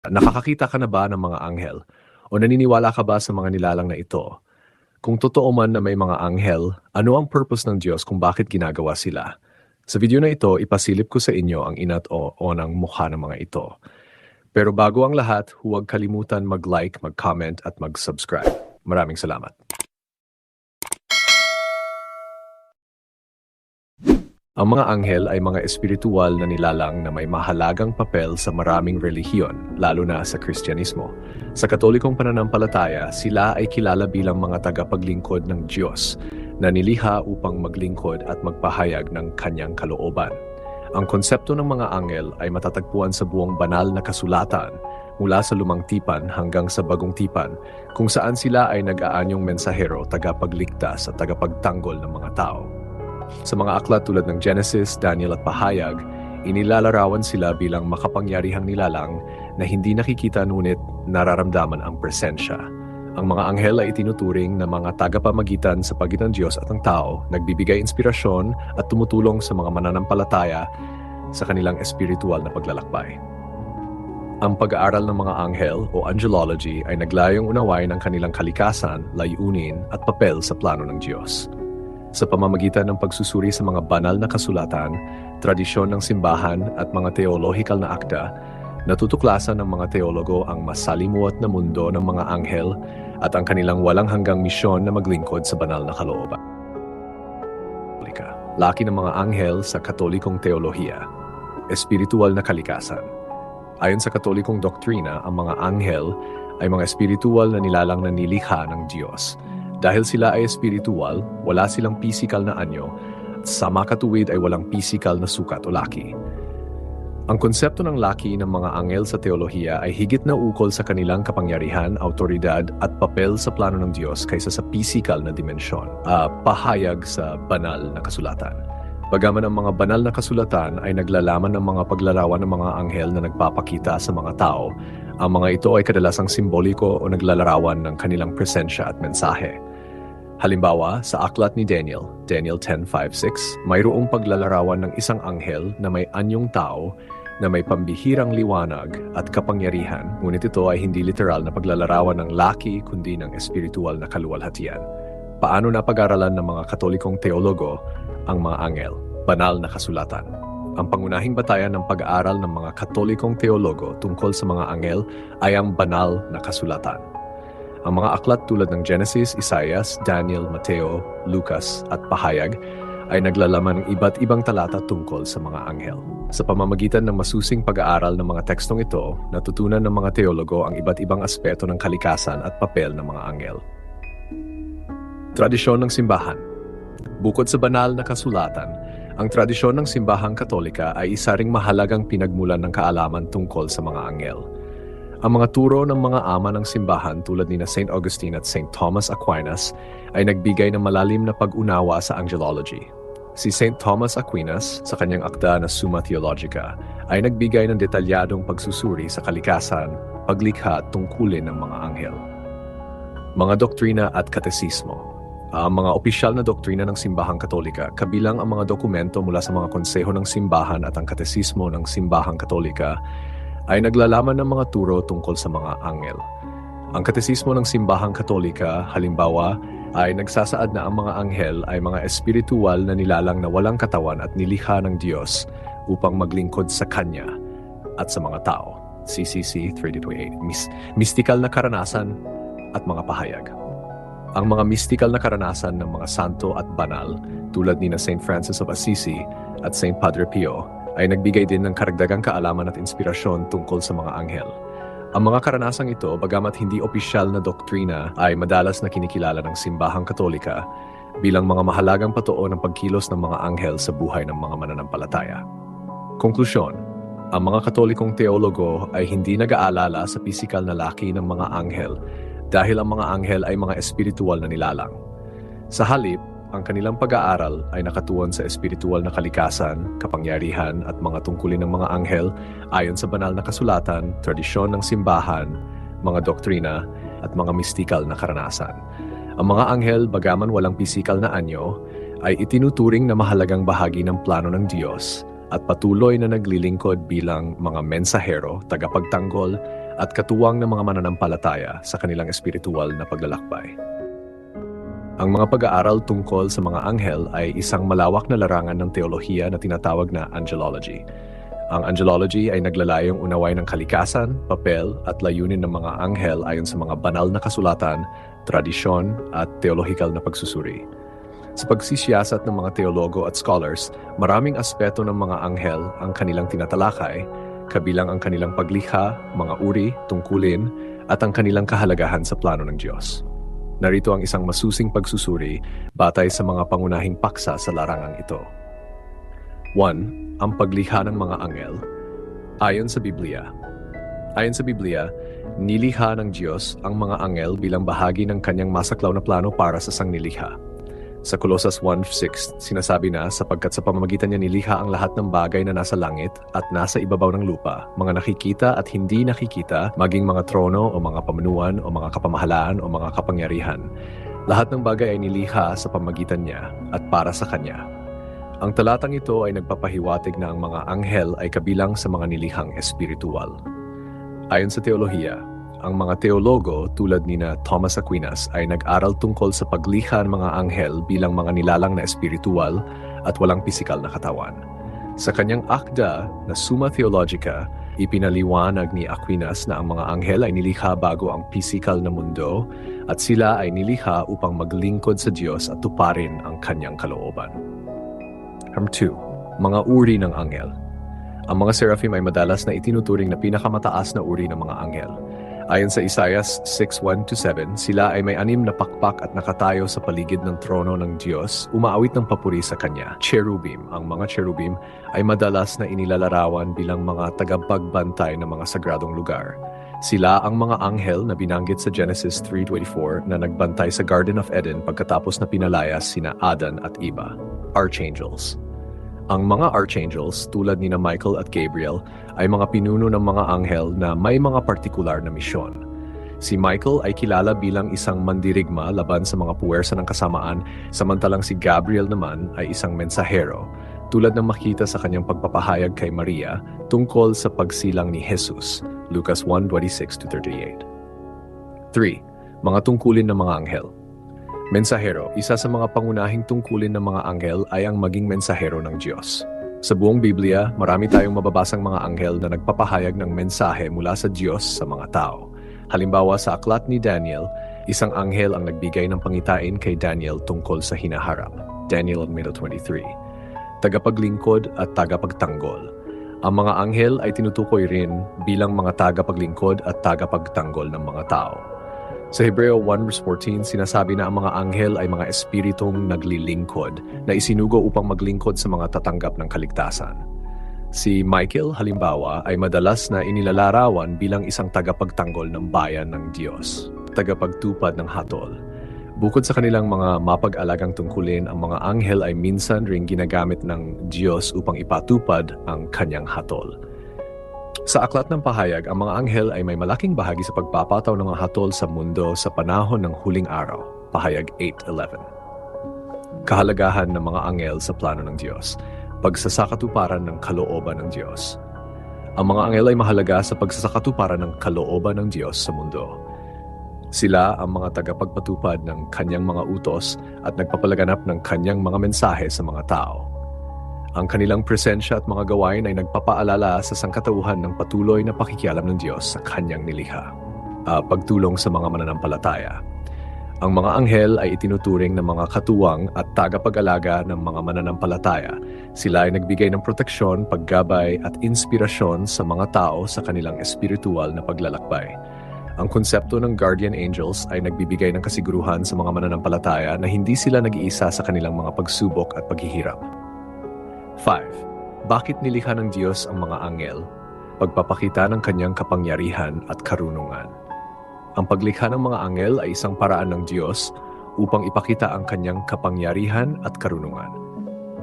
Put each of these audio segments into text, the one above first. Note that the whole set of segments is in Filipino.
Nakakakita ka na ba ng mga anghel? O naniniwala ka ba sa mga nilalang na ito? Kung totoo man na may mga anghel, ano ang purpose ng Diyos kung bakit ginagawa sila? Sa video na ito, ipasilip ko sa inyo ang inat o o ng mukha ng mga ito. Pero bago ang lahat, huwag kalimutan mag-like, mag-comment at mag-subscribe. Maraming salamat. Ang mga anghel ay mga espiritual na nilalang na may mahalagang papel sa maraming relihiyon, lalo na sa Kristyanismo. Sa Katolikong pananampalataya, sila ay kilala bilang mga tagapaglingkod ng Diyos na niliha upang maglingkod at magpahayag ng kanyang kalooban. Ang konsepto ng mga anghel ay matatagpuan sa buong banal na kasulatan mula sa lumang tipan hanggang sa bagong tipan kung saan sila ay nag-aanyong mensahero, tagapagligtas at tagapagtanggol ng mga tao. Sa mga aklat tulad ng Genesis, Daniel at Pahayag, inilalarawan sila bilang makapangyarihang nilalang na hindi nakikita ngunit nararamdaman ang presensya. Ang mga anghel ay itinuturing na mga tagapamagitan sa pagitan ng Diyos at ng tao, nagbibigay inspirasyon at tumutulong sa mga mananampalataya sa kanilang espiritual na paglalakbay. Ang pag-aaral ng mga anghel o angelology ay naglayong unawain ang kanilang kalikasan, layunin at papel sa plano ng Diyos sa pamamagitan ng pagsusuri sa mga banal na kasulatan, tradisyon ng simbahan at mga teolohikal na akda, natutuklasan ng mga teologo ang masalimuot na mundo ng mga anghel at ang kanilang walang hanggang misyon na maglingkod sa banal na kalooban. Laki ng mga anghel sa katolikong teolohiya, espiritual na kalikasan. Ayon sa katolikong doktrina, ang mga anghel ay mga espiritual na nilalang na nilikha ng Diyos dahil sila ay espiritual, wala silang pisikal na anyo, at sa makatuwid ay walang pisikal na sukat o laki. Ang konsepto ng laki ng mga angel sa teolohiya ay higit na ukol sa kanilang kapangyarihan, autoridad at papel sa plano ng Diyos kaysa sa pisikal na dimensyon, uh, pahayag sa banal na kasulatan. Bagaman ang mga banal na kasulatan ay naglalaman ng mga paglarawan ng mga anghel na nagpapakita sa mga tao, ang mga ito ay kadalasang simboliko o naglalarawan ng kanilang presensya at mensahe. Halimbawa, sa aklat ni Daniel, Daniel 10.5.6, mayroong paglalarawan ng isang anghel na may anyong tao na may pambihirang liwanag at kapangyarihan, ngunit ito ay hindi literal na paglalarawan ng laki kundi ng espiritual na kaluwalhatian. Paano na pag-aralan ng mga katolikong teologo ang mga anghel? Banal na kasulatan. Ang pangunahing batayan ng pag-aaral ng mga katolikong teologo tungkol sa mga anghel ay ang banal na kasulatan. Ang mga aklat tulad ng Genesis, Isaias, Daniel, Mateo, Lucas at Pahayag ay naglalaman ng iba't ibang talata tungkol sa mga anghel. Sa pamamagitan ng masusing pag-aaral ng mga tekstong ito, natutunan ng mga teologo ang iba't ibang aspeto ng kalikasan at papel ng mga anghel. Tradisyon ng simbahan Bukod sa banal na kasulatan, ang tradisyon ng simbahang katolika ay isa ring mahalagang pinagmulan ng kaalaman tungkol sa mga anghel. Ang mga turo ng mga ama ng simbahan tulad ni na St. Augustine at St. Thomas Aquinas ay nagbigay ng malalim na pag-unawa sa angelology. Si St. Thomas Aquinas, sa kanyang akda na Summa Theologica, ay nagbigay ng detalyadong pagsusuri sa kalikasan, paglikha at tungkulin ng mga anghel. Mga doktrina at katesismo ang mga opisyal na doktrina ng Simbahang Katolika, kabilang ang mga dokumento mula sa mga konseho ng simbahan at ang katesismo ng Simbahang Katolika, ay naglalaman ng mga turo tungkol sa mga angel. Ang katesismo ng simbahang katolika, halimbawa, ay nagsasaad na ang mga anghel ay mga espiritual na nilalang na walang katawan at nilikha ng Diyos upang maglingkod sa Kanya at sa mga tao. CCC 3028. Mis- mystical na karanasan at mga pahayag. Ang mga mystical na karanasan ng mga santo at banal tulad ni na St. Francis of Assisi at St. Padre Pio ay nagbigay din ng karagdagang kaalaman at inspirasyon tungkol sa mga anghel. Ang mga karanasang ito, bagamat hindi opisyal na doktrina, ay madalas na kinikilala ng simbahang katolika bilang mga mahalagang patoo ng pagkilos ng mga anghel sa buhay ng mga mananampalataya. Konklusyon, ang mga katolikong teologo ay hindi nag-aalala sa pisikal na laki ng mga anghel dahil ang mga anghel ay mga espiritual na nilalang. Sa halip, ang kanilang pag-aaral ay nakatuon sa espiritual na kalikasan, kapangyarihan at mga tungkulin ng mga anghel ayon sa banal na kasulatan, tradisyon ng simbahan, mga doktrina at mga mistikal na karanasan. Ang mga anghel, bagaman walang pisikal na anyo, ay itinuturing na mahalagang bahagi ng plano ng Diyos at patuloy na naglilingkod bilang mga mensahero, tagapagtanggol at katuwang ng mga mananampalataya sa kanilang espiritual na paglalakbay. Ang mga pag-aaral tungkol sa mga anghel ay isang malawak na larangan ng teolohiya na tinatawag na angelology. Ang angelology ay naglalayong unaway ng kalikasan, papel at layunin ng mga anghel ayon sa mga banal na kasulatan, tradisyon at teolohikal na pagsusuri. Sa pagsisiyasat ng mga teologo at scholars, maraming aspeto ng mga anghel ang kanilang tinatalakay, kabilang ang kanilang paglikha, mga uri, tungkulin, at ang kanilang kahalagahan sa plano ng Diyos. Narito ang isang masusing pagsusuri batay sa mga pangunahing paksa sa larangang ito. 1. Ang paglikha ng mga anghel. Ayon sa Biblia. Ayon sa Biblia, nilikha ng Diyos ang mga anghel bilang bahagi ng kanyang masaklaw na plano para sa sanglilikha. Sa Colossus 1.6, sinasabi na sapagkat sa pamamagitan niya nilikha ang lahat ng bagay na nasa langit at nasa ibabaw ng lupa, mga nakikita at hindi nakikita, maging mga trono o mga pamunuan o mga kapamahalaan o mga kapangyarihan. Lahat ng bagay ay nilikha sa pamamagitan niya at para sa kanya. Ang talatang ito ay nagpapahiwatig na ang mga anghel ay kabilang sa mga nilihang espiritual. Ayon sa teolohiya, ang mga teologo tulad ni na Thomas Aquinas ay nag-aral tungkol sa paglikha ng mga anghel bilang mga nilalang na espiritual at walang pisikal na katawan. Sa kanyang akda na Summa Theologica, ipinaliwanag ni Aquinas na ang mga anghel ay nilikha bago ang pisikal na mundo at sila ay nilikha upang maglingkod sa Diyos at tuparin ang kanyang kalooban. Term 2. Mga uri ng anghel. Ang mga seraphim ay madalas na itinuturing na pinakamataas na uri ng mga anghel. Ayon sa Isaias 6.1-7, sila ay may anim na pakpak at nakatayo sa paligid ng trono ng Diyos, umaawit ng papuri sa Kanya. Cherubim. Ang mga cherubim ay madalas na inilalarawan bilang mga tagapagbantay ng mga sagradong lugar. Sila ang mga anghel na binanggit sa Genesis 3.24 na nagbantay sa Garden of Eden pagkatapos na pinalayas sina Adan at Eva. Archangels. Ang mga archangels tulad ni na Michael at Gabriel ay mga pinuno ng mga anghel na may mga partikular na misyon. Si Michael ay kilala bilang isang mandirigma laban sa mga puwersa ng kasamaan, samantalang si Gabriel naman ay isang mensahero, tulad ng makita sa kanyang pagpapahayag kay Maria tungkol sa pagsilang ni Jesus, Lucas 1:26-38. 3. Mga tungkulin ng mga anghel. Mensahero, isa sa mga pangunahing tungkulin ng mga anghel ay ang maging mensahero ng Diyos. Sa buong Biblia, marami tayong mababasang mga anghel na nagpapahayag ng mensahe mula sa Diyos sa mga tao. Halimbawa sa aklat ni Daniel, isang anghel ang nagbigay ng pangitain kay Daniel tungkol sa hinaharap. Daniel middle 23. Tagapaglingkod at tagapagtanggol. Ang mga anghel ay tinutukoy rin bilang mga tagapaglingkod at tagapagtanggol ng mga tao. Sa Hebreo 1:14, sinasabi na ang mga anghel ay mga espiritong naglilingkod na isinugo upang maglingkod sa mga tatanggap ng kaligtasan. Si Michael, halimbawa, ay madalas na inilalarawan bilang isang tagapagtanggol ng bayan ng Diyos, tagapagtupad ng hatol. Bukod sa kanilang mga mapag-alagang tungkulin, ang mga anghel ay minsan ring ginagamit ng Diyos upang ipatupad ang kanyang hatol. Sa aklat ng pahayag, ang mga anghel ay may malaking bahagi sa pagpapataw ng mga hatol sa mundo sa panahon ng huling araw. Pahayag 8.11 Kahalagahan ng mga anghel sa plano ng Diyos. Pagsasakatuparan ng kalooban ng Diyos. Ang mga anghel ay mahalaga sa pagsasakatuparan ng kalooban ng Diyos sa mundo. Sila ang mga tagapagpatupad ng kanyang mga utos at nagpapalaganap ng kanyang mga mensahe sa mga tao. Ang kanilang presensya at mga gawain ay nagpapaalala sa sangkatauhan ng patuloy na pakikialam ng Diyos sa kanyang nilikha. Uh, pagtulong sa mga mananampalataya. Ang mga anghel ay itinuturing ng mga katuwang at tagapag-alaga ng mga mananampalataya. Sila ay nagbigay ng proteksyon, paggabay at inspirasyon sa mga tao sa kanilang espiritual na paglalakbay. Ang konsepto ng guardian angels ay nagbibigay ng kasiguruhan sa mga mananampalataya na hindi sila nag-iisa sa kanilang mga pagsubok at paghihirap. 5. Bakit nilikha ng Diyos ang mga anghel? Pagpapakita ng kanyang kapangyarihan at karunungan. Ang paglikha ng mga anghel ay isang paraan ng Diyos upang ipakita ang kanyang kapangyarihan at karunungan.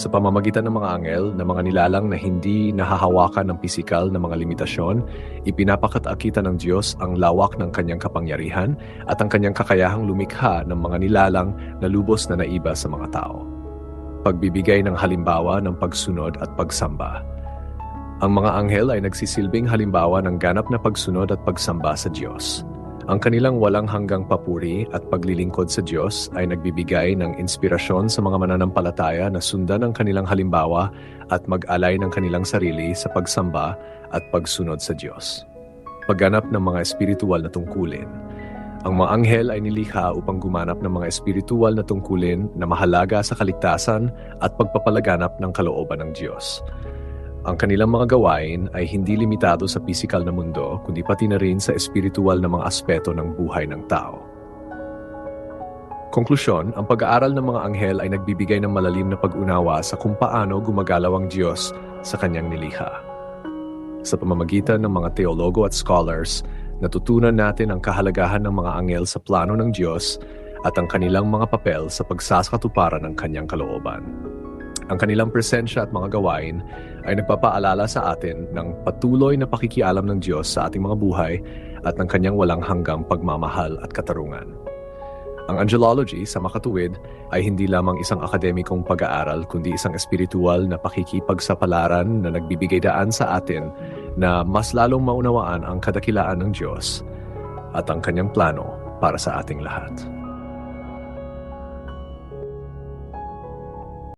Sa pamamagitan ng mga anghel na mga nilalang na hindi nahahawakan ng pisikal na mga limitasyon, ipinapakatakita ng Diyos ang lawak ng kanyang kapangyarihan at ang kanyang kakayahang lumikha ng mga nilalang na lubos na naiba sa mga tao pagbibigay ng halimbawa ng pagsunod at pagsamba. Ang mga anghel ay nagsisilbing halimbawa ng ganap na pagsunod at pagsamba sa Diyos. Ang kanilang walang hanggang papuri at paglilingkod sa Diyos ay nagbibigay ng inspirasyon sa mga mananampalataya na sundan ang kanilang halimbawa at mag-alay ng kanilang sarili sa pagsamba at pagsunod sa Diyos. Pagganap ng mga espiritual na tungkulin. Ang mga anghel ay nilikha upang gumanap ng mga espiritual na tungkulin na mahalaga sa kaligtasan at pagpapalaganap ng kalooban ng Diyos. Ang kanilang mga gawain ay hindi limitado sa pisikal na mundo, kundi pati na rin sa espiritual na mga aspeto ng buhay ng tao. Konklusyon, ang pag-aaral ng mga anghel ay nagbibigay ng malalim na pag-unawa sa kung paano gumagalaw ang Diyos sa kanyang nilikha. Sa pamamagitan ng mga teologo at scholars, natutunan natin ang kahalagahan ng mga anghel sa plano ng Diyos at ang kanilang mga papel sa pagsasakatuparan ng kanyang kalooban. Ang kanilang presensya at mga gawain ay nagpapaalala sa atin ng patuloy na pakikialam ng Diyos sa ating mga buhay at ng kanyang walang hanggang pagmamahal at katarungan. Ang angelology sa makatuwid ay hindi lamang isang akademikong pag-aaral kundi isang espiritual na pakikipagsapalaran na nagbibigay daan sa atin na mas lalong maunawaan ang kadakilaan ng Diyos at ang kanyang plano para sa ating lahat.